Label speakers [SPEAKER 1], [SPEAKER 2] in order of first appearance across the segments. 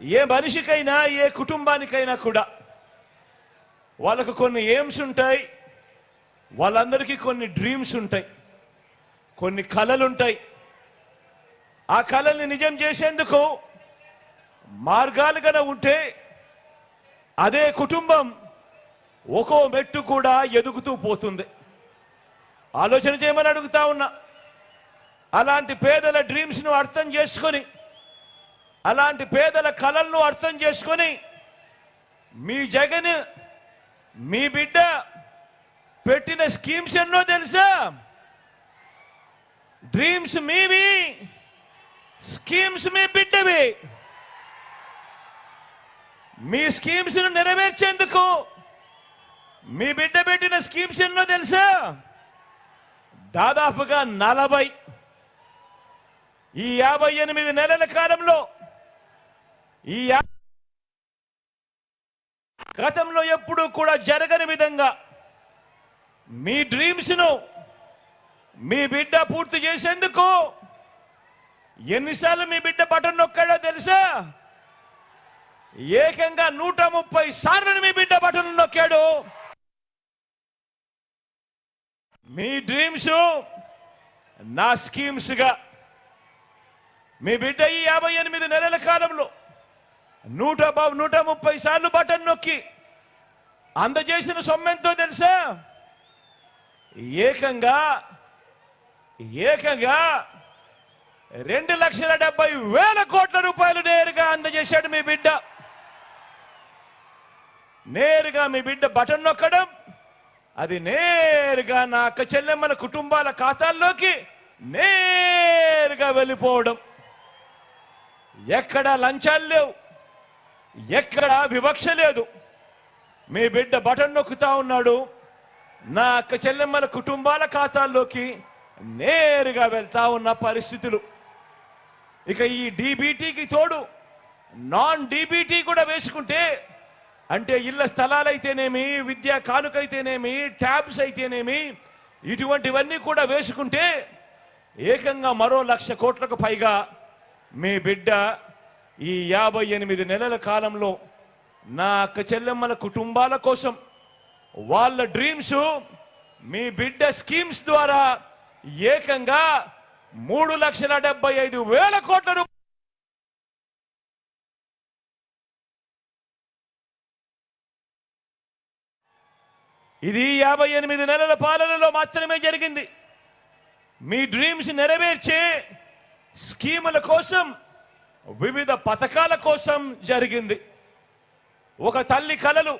[SPEAKER 1] ఏ మనిషికైనా ఏ కుటుంబానికైనా కూడా వాళ్ళకు కొన్ని ఎయిమ్స్ ఉంటాయి వాళ్ళందరికీ కొన్ని డ్రీమ్స్ ఉంటాయి కొన్ని కళలు ఉంటాయి. ఆ కళల్ని నిజం చేసేందుకు మార్గాలు గన ఉంటే అదే కుటుంబం ఒక్కో మెట్టు కూడా ఎదుగుతూ పోతుంది. ఆలోచన చేయమని అడుగుతా ఉన్నా. అలాంటి పేదల డ్రీమ్స్ను అర్థం చేసుకొని అలాంటి పేదల కళలను అర్థం చేసుకొని మీ జగన్ మీ బిడ్డ పెట్టిన స్కీమ్స్ ఎన్నో తెలుసా? డ్రీమ్స్ మీవి స్కీమ్స్ మీ బిడ్డవి. మీ స్కీమ్స్ను నెరవేర్చేందుకు మీ బిడ్డ పెట్టిన స్కీమ్స్ ఎన్నో తెలుసా? దాదాపుగా నలభై. ఈ యాభై ఎనిమిది నెలల కాలంలో ఈ గతంలో ఎప్పుడూ కూడా జరగని విధంగా మీ డ్రీమ్స్ను మీ బిడ్డ పూర్తి చేసేందుకు ఎన్నిసార్లు మీ బిడ్డ బటన్ నొక్కాడో తెలుసా? ఏకంగా నూట ముప్పై సార్లు మీ బిడ్డ బటన్ నొక్కాడు. మీ డ్రీమ్స్ నా స్కీమ్స్గా మీ బిడ్డ ఈ యాభై ఎనిమిది నెలల కాలంలో నూట నూట ముప్పై సార్లు బటన్ నొక్కి. అందజేసిన సొమ్మెంతో తెలుసా? ఏకంగా ఏకంగా రెండు లక్షల డెబ్బై వేల కోట్ల రూపాయలు నేరుగా అందజేశాడు మీ బిడ్డ. నేరుగా మీ బిడ్డ బటన్ నొక్కడం అది నేరుగా నా అక్క చెల్లెమ్మల కుటుంబాల ఖాతాల్లోకి నేరుగా వెళ్ళిపోవడం. ఎక్కడ లంచాలు లేవు. ఎక్కడ వివక్ష లేదు. మీ బిడ్డ బటన్ నొక్కుతా ఉన్నాడు. నా అక్క చెల్లెమ్మల కుటుంబాల ఖాతాల్లోకి నేరుగా వెళ్తా ఉన్న పరిస్థితులు. ఇక ఈ డీబీటీకి తోడు నాన్ డీబీటీ కూడా వేసుకుంటే అంటే ఇళ్ళ స్థలాలైతేనేమి విద్యా కానుకైతేనేమి ట్యాబ్స్ అయితేనేమి ఇటువంటివన్నీ కూడా వేసుకుంటే ఏకంగా మరో లక్ష కోట్లకు పైగా మీ బిడ్డ ఈ యాభై ఎనిమిది నెలల కాలంలో నా అక్క చెల్లెమ్మల కుటుంబాల కోసం వాళ్ళ డ్రీమ్స్ మీ బిడ్డ స్కీమ్స్ ద్వారా ఏకంగా మూడు లక్షల డెబ్బై ఐదు వేల కోట్ల రూపాయలు ఇది యాభై ఎనిమిది నెలల పాలనలో మాత్రమే జరిగింది. మీ డ్రీమ్స్ నెరవేర్చే స్కీముల కోసం వివిధ పథకాల కోసం జరిగింది. ఒక తల్లి కలలు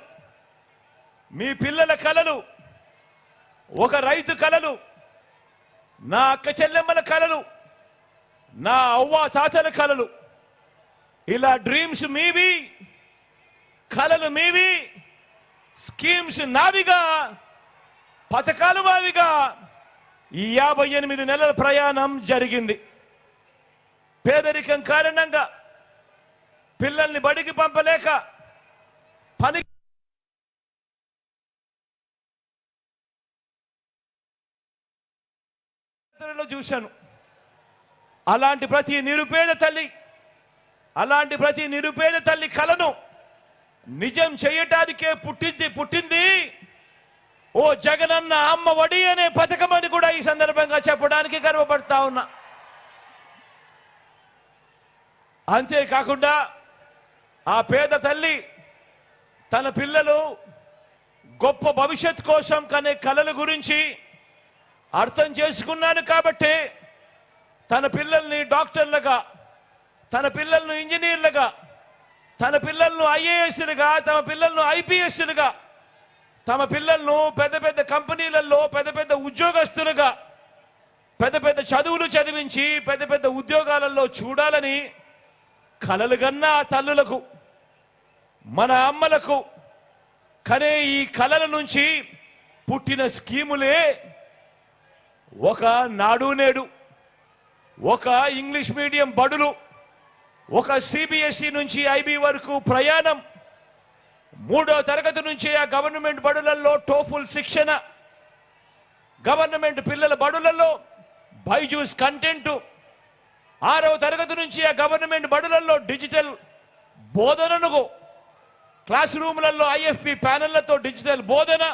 [SPEAKER 1] మీ పిల్లల కలలు ఒక రైతు కలలు నా అక్క చెల్లెమ్మల కలలు నా అవ్వ తాతల కలలు. ఇలా డ్రీమ్స్ మీవి కలలు మీవి స్కీమ్స్ నావిగా పథకాలు వావిగా ఈ యాభై ఎనిమిది నెలల ప్రయాణం జరిగింది. పేదరికం కారణంగా పిల్లల్ని బడికి పంపలేక పని చూశాను. అలాంటి ప్రతి నిరుపేద తల్లి అలాంటి ప్రతి నిరుపేద తల్లి కలను నిజం చేయటానికే పుట్టింది పుట్టింది. ఓ జగనన్న అమ్మ వడి అనే పథకం అని కూడా ఈ సందర్భంగా చెప్పడానికి గర్వపడతా ఉన్నా. అంతేకాకుండా ఆ పేద తల్లి తన పిల్లలు గొప్ప భవిష్యత్ కోసం కనే కళల గురించి అర్థం చేసుకున్నాను కాబట్టి తన పిల్లల్ని డాక్టర్లుగా తన పిల్లలను ఇంజనీర్లుగా తన పిల్లలను ఐఏఎస్లుగా తమ పిల్లలను ఐపీఎస్లుగా తమ పిల్లలను పెద్ద పెద్ద కంపెనీలలో పెద్ద పెద్ద ఉద్యోగస్తులుగా పెద్ద పెద్ద చదువులు చదివించి పెద్ద పెద్ద ఉద్యోగాలలో చూడాలని కలలు కన్న ఆ తల్లులకు మన అమ్మలకు కనే ఈ కలల నుంచి పుట్టిన స్కీములే ఒక నాడు నేడు ఒక ఇంగ్లీష్ మీడియం బడులు ఒక సిబిఎస్ఈ నుంచి ఐబీ వరకు ప్రయాణం మూడో తరగతి నుంచి ఆ గవర్నమెంట్ బడులలో టోఫుల్ శిక్షణ గవర్నమెంట్ పిల్లల బడులలో బైజూస్ కంటెంట్ ఆరవ తరగతి నుంచి ఆ గవర్నమెంట్ బడులలో డిజిటల్ బోధనను క్లాస్ రూమ్లలో ఐఎఫ్పి ప్యానెళ్ళతో డిజిటల్ బోధన.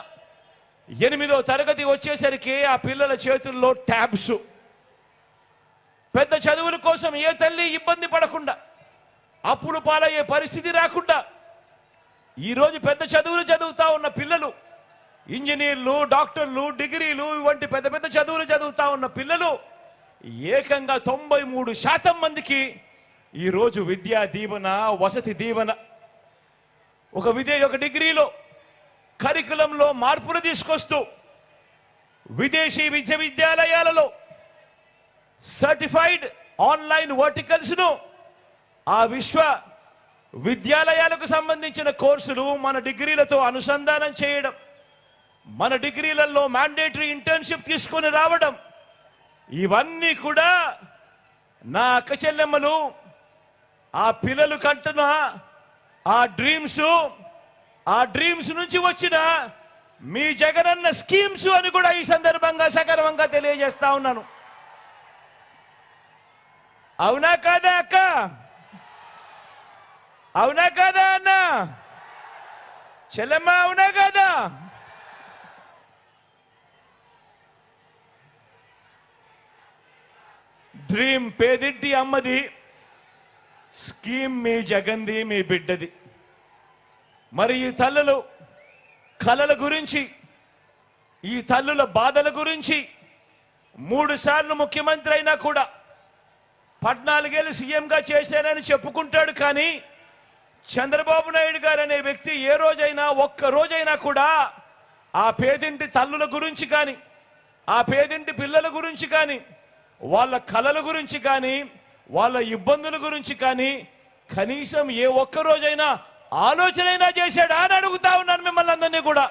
[SPEAKER 1] ఎనిమిదో తరగతి వచ్చేసరికి ఆ పిల్లల చేతుల్లో ట్యాబ్స్. పెద్ద చదువుల కోసం ఏ తల్లి ఇబ్బంది పడకుండా అప్పులు పాలయ్యే పరిస్థితి రాకుండా ఈరోజు పెద్ద చదువులు చదువుతా ఉన్న పిల్లలు ఇంజనీర్లు డాక్టర్లు డిగ్రీలు వంటి పెద్ద పెద్ద చదువులు చదువుతా ఉన్న పిల్లలు ఏకంగా తొంభై మూడు శాతం మందికి ఈరోజు విద్యా దీవెన వసతి దీవెన. ఒక విదే ఒక డిగ్రీలో కరికులంలో మార్పులు తీసుకొస్తూ విదేశీ విశ్వవిద్యాలయాలలో సర్టిఫైడ్ ఆన్లైన్ వర్టికల్స్ను ఆ విశ్వ విద్యాలయాలకు సంబంధించిన కోర్సులు మన డిగ్రీలతో అనుసంధానం చేయడం మన డిగ్రీలలో మ్యాండేటరీ ఇంటర్న్షిప్ తీసుకొని రావడం ఇవన్నీ కూడా నా అక్క చెల్లెమ్మలు ఆ పిల్లలు కంటున్న ఆ డ్రీమ్స్ ఆ డ్రీమ్స్ నుంచి వచ్చిన మీ జగనన్న స్కీమ్స్ అని కూడా ఈ సందర్భంగా సగర్వంగా తెలియజేస్తా ఉన్నాను. అవునా కాదా అక్క? అవునా కాదా అన్న? చెల్లెమ్మ అవునా కాదా? డ్రీమ్ పేదింటి అమ్మది స్కీమ్ మీ జగంది మీ బిడ్డది. మరి ఈ తల్లులు కలల గురించి ఈ తల్లుల బాధల గురించి మూడు సార్లు ముఖ్యమంత్రి అయినా కూడా పద్నాలుగేళ్ళు సీఎంగా చేశానని చెప్పుకుంటాడు కానీ చంద్రబాబు నాయుడు గారు అనే వ్యక్తి ఏ రోజైనా ఒక్క రోజైనా కూడా ఆ పేదింటి తల్లుల గురించి కానీ ఆ పేదింటి పిల్లల గురించి కానీ వాళ్ళ కళల గురించి కానీ వాళ్ళ ఇబ్బందుల గురించి కానీ కనీసం ఏ ఒక్క రోజైనా ఆలోచనైనా చేశాడా అని అడుగుతా ఉన్నాను మిమ్మల్ని అందరినీ కూడా.